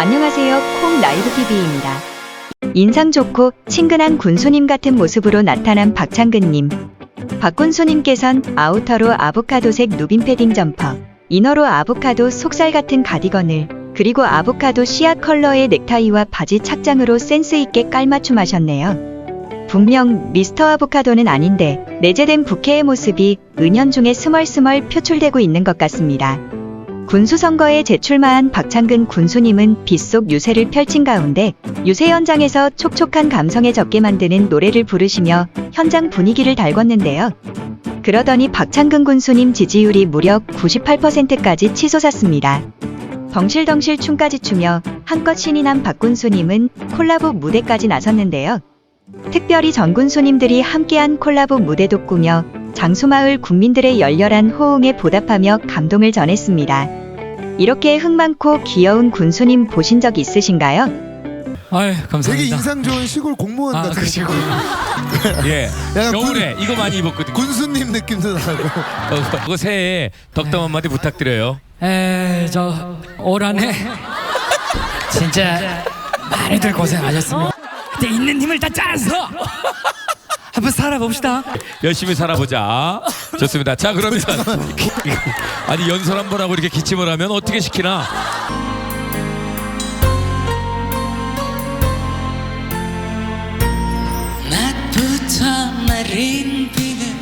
안녕하세요. 콩 라이브 TV입니다. 인상 좋고 친근한 군수님 같은 모습으로 나타난 박창근님. 박군수님께선 아우터로 아보카도색 누빔 패딩 점퍼, 이너로 아보카도 속살 같은 가디건을, 그리고 아보카도 씨앗 컬러의 넥타이와 바지 착장으로 센스 있게 깔맞춤 하셨네요. 분명 미스터 아보카도는 아닌데 내재된 부캐의 모습이 은연중에 스멀스멀 표출되고 있는 것 같습니다. 군수 선거에 재출마한 박창근 군수님은 빗속 유세를 펼친 가운데 유세 현장에서 촉촉한 감성에 젖게 만드는 노래를 부르시며 현장 분위기를 달궜는데요. 그러더니 박창근 군수님 지지율이 무려 98%까지 치솟았습니다. 덩실덩실 춤까지 추며 한껏 신이 난 박군수님은 콜라보 무대까지 나섰는데요. 특별히 전 군수님들이 함께한 콜라보 무대도 꾸며 장수마을 국민들의 열렬한 호응에 보답하며 감동을 전했습니다. 이렇게 흥 많고 귀여운 군수님 보신 적 있으신가요? 아유 되게 감사합니다. 인상 좋은 시골 공무원 아, 같은 그치고. 예. 약간 겨울에 이거 많이 입었거든요. 군수님 느낌도 나고 어, 그거 새해에 덕담 한마디 부탁드려요. 에저 올 한해 진짜 많이들 고생하셨습니다. 근데 있는 힘을 다 짜서 한번 살아봅시다. 열심히 살아보자. 좋습니다. 자 그러면 아니 연설 한번 하고 이렇게 기침을 하면 어떻게 시키나? 낮부터 내린 비는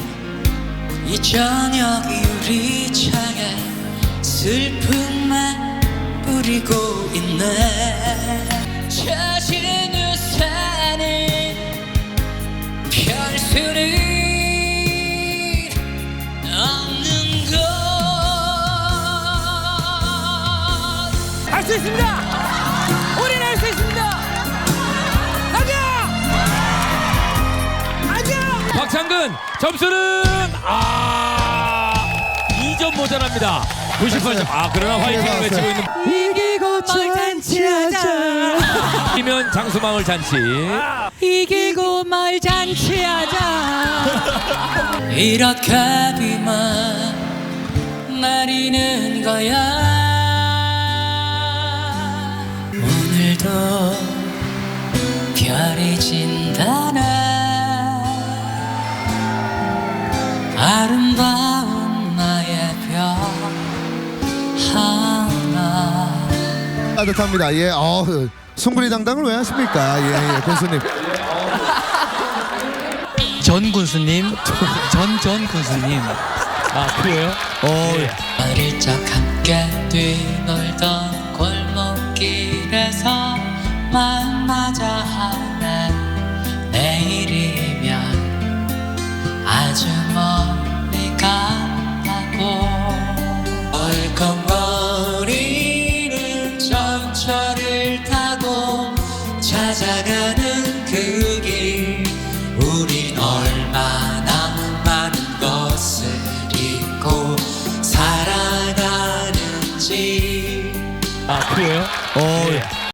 이 저녁 유리창에 슬픔만 뿌리고 있네 펼 수는 없는 것 할 수 있습니다. 우리는 할 수 있습니다. 가자. 가자. 박창근 점수는 아 2점 모자랍니다. 98점. 아 그러나 화이팅을 외치고 있는 이 기고 잔치하자. 이면 장수마을 잔치. 이기고 말 잔치하자. 이렇게 비만 내리는 거야 오늘도 별이 진다네 아름다운 따뜻합니다. 예, 어, 숭구리 당당을 왜 하십니까? 예, 예, 군수님. 전 군수님, 전 전 군수님. 아 그래요? 어, 어릴 적 함께 뛰놀던 골목길에서 만나자 하 찾아가는 그 길 우린 얼마나 많은 것을 잊고 살아가는지 아 그래요? 어, 예.